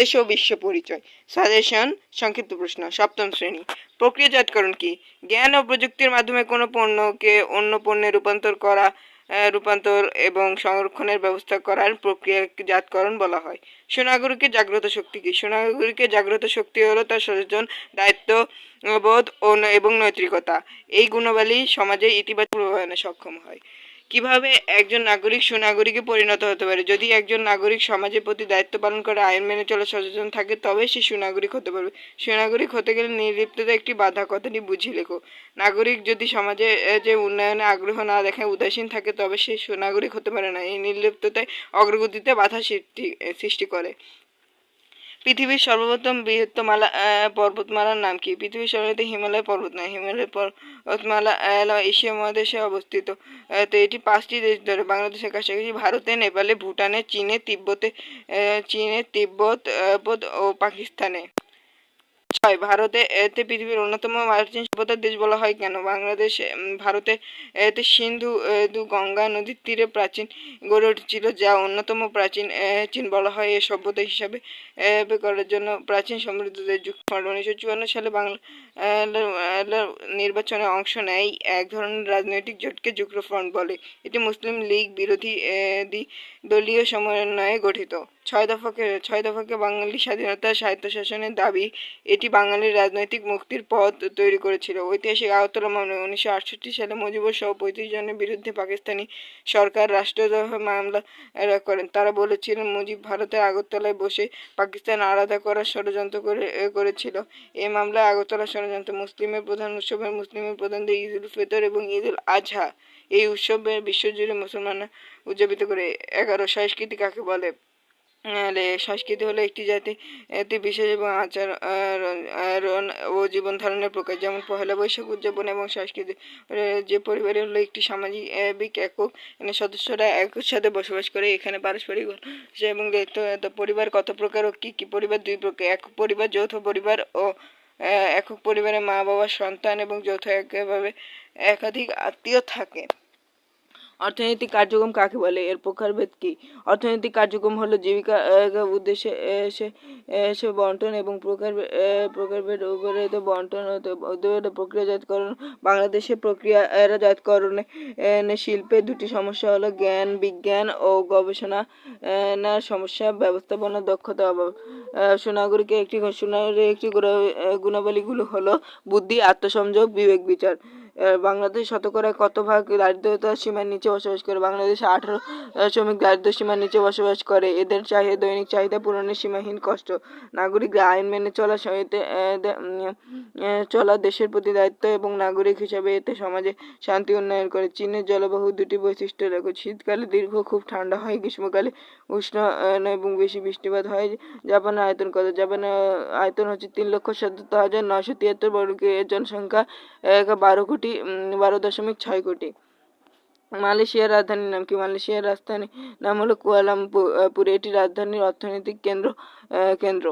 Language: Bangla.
দেশ ও বিশ্ব পরিচয়। সাজেশন সংক্ষিপ্ত প্রশ্ন, সপ্তম শ্রেণি। প্রক্রিয়াজাতকরণ কি? জ্ঞান ও প্রযুক্তির মাধ্যমে কোনো পণ্যকে অন্য পণ্যে রূপান্তর করা রূপান্তর এবং সংরক্ষণের ব্যবস্থা করার প্রক্রিয়াজাতকরণ বলা হয়। সুনাগরিকের জাগ্রত শক্তি কি? সুনাগরিকের জাগ্রত শক্তি হলো তার সচেতন দায়িত্ব, বোধ ও এবং নৈতিকতা। এই গুণাবলী সমাজে ইতিবাচক প্রভাবায়নে সক্ষম হয়। কীভাবে একজন নাগরিক সুনাগরিকে পরিণত হতে পারে? যদি একজন নাগরিক সমাজের প্রতি দায়িত্ব পালন করে, আইন মেনে চলা সচেতন থাকে, তবে সে সুনাগরিক হতে পারবে। সুনাগরিক হতে গেলে নির্লিপ্ততা একটি বাধা, কথাটি বুঝিয়ে লেখো। নাগরিক যদি সমাজে যে উন্নয়নে আগ্রহ না দেখায়, উদাসীন থাকে, তবে সে সুনাগরিক হতে পারে না। এই নির্লিপ্ততায় অগ্রগতিতে বাধা সৃষ্টি সৃষ্টি করে। পৃথিবীর সর্বপ্রথম বৃহত্তমালা পর্বতমালার নাম কি? পৃথিবীর সর্বপ্রথম হিমালয় পর্বত নয়, হিমালয় পর্বতমালা এশিয়া মহাদেশে অবস্থিত। তো এটি পাঁচটি দেশ ধরে বাংলাদেশের কাছাকাছি ভারতে, নেপালে, ভুটানে, চীনে, তিব্বতে চীনে, তিব্বত ও পাকিস্তানে। ছয়, ভারতে এতে পৃথিবীর অন্যতম প্রাচীন সভ্যতার দেশ বলা হয় কেন? বাংলাদেশ ভারতে এতে সিন্ধু দু গঙ্গা নদীর তীরে প্রাচীন গড়ে উঠেছিল, যা অন্যতম প্রাচীন চীন বলা হয়। এই সভ্যতা হিসাবে করার জন্য প্রাচীন সমৃদ্ধ যুক্তফ্রন্ট উনিশশো চুয়ান্ন সালে বাংলা নির্বাচনে অংশ নেয়। এক ধরনের রাজনৈতিক জোটকে যুক্তফ্রন্ট বলে। এটি মুসলিম লীগ বিরোধী দলীয় সমন্বয়ে গঠিত। ছয় দফাকে ছয় দফাকে বাঙালি স্বাধীনতা স্বায়ত্তশাসনের দাবি, এটি বাঙালির রাজনৈতিক মুক্তির পথ তৈরি করেছিল। ঐতিহাসিক আগরতলা মামলা উনিশশো আটষট্টি সালে মুজিবুর সহ পঁয়ত্রিশ জনের বিরুদ্ধে পাকিস্তানি সরকার রাষ্ট্রদ্রোহ মামলা করেন। তারা বলেছিলেন, মুজিব ভারতের আগরতলায় বসে পাকিস্তান আলাদা করার ষড়যন্ত্র করে করেছিল। এই মামলায় আগরতলা ষড়যন্ত্র, মুসলিমের প্রধান উৎসবের মুসলিমের প্রধান ঈদ উল ফিতর এবং ঈদ উল আজহা। এই উৎসবে বিশ্বজুড়ে মুসলমানরা উদযাপিত করে। এগারো সংস্কৃতি কাকে বলে? সংস্কৃতি হলো একটি জাতি এতে বিশেষ এবং আচার ও জীবন ধারণের প্রকাশ। যেমন পহেলা বৈশাখ উদযাপন এবং সংস্কৃতি যে পরিবার হলো একটি সামাজিক একক সদস্যরা একর সাথে বসবাস করে, এখানে পারস্পরিক এবং পরিবার কত প্রকার ও কি কি পরিবার? দুই প্রকার, একক পরিবার, যৌথ পরিবার ও একক পরিবারে মা বাবা সন্তান এবং যৌথ একভাবে একাধিক আত্মীয় থাকে। অর্থনৈতিক কার্যক্রম কাকে বলে? এর প্রকারভেদ কি? অর্থনৈতিক কার্যক্রম হলো জীবিকা উদ্দেশ্যে এসে বন্টন এবং প্রকার প্রকারভেদ উপরে বন্টন প্রক্রিয়াজাতকরণ। বাংলাদেশে প্রক্রিয়াজাতকরণে শিল্পে দুটি সমস্যা হলো জ্ঞান বিজ্ঞান ও গবেষণা। সমস্যা ব্যবস্থাপনা দক্ষতা অভাব। আহ, সুনাগরিকের একটি সুনাগরিকের একটি গুণা- গুণাবলীগুলো হলো বুদ্ধি আত্মসংযোগ বিবেক বিচার। বাংলাদেশ শতকরা কত ভাগ দারিদ্রতার সীমার নিচে বসবাস করে? বাংলাদেশে আঠারো শ্রমিক দারিদ্র সীমার নিচে বসবাস করে। এদের চাহিদা দৈনিক চাহিদা পূরণের সীমাহীন কষ্ট। নাগরিকরা আইন মেনে চলা চলা দেশের প্রতি দায়িত্ব এবং নাগরিক হিসাবে এতে সমাজে শান্তি উন্নয়ন করে। চীনের জলবায়ু দুটি বৈশিষ্ট্য রেখে শীতকালে দীর্ঘ, খুব ঠান্ডা হয়। গ্রীষ্মকালে উষ্ণ এবং বেশি বৃষ্টিপাত হয়। জাপানের আয়তন কত? জাপানের আয়তন হচ্ছে তিন লক্ষ সত্তর হাজার নশো তিয়াত্তর বর্গ জনসংখ্যা বারো কোটি বারো দশমিক ছয় কোটি। মালয়েশিয়ার রাজধানীর নাম কি? মালয়েশিয়ার রাজধানী নাম হলো কুয়ালামপুর এটি রাজধানীর অর্থনৈতিক কেন্দ্র কেন্দ্র।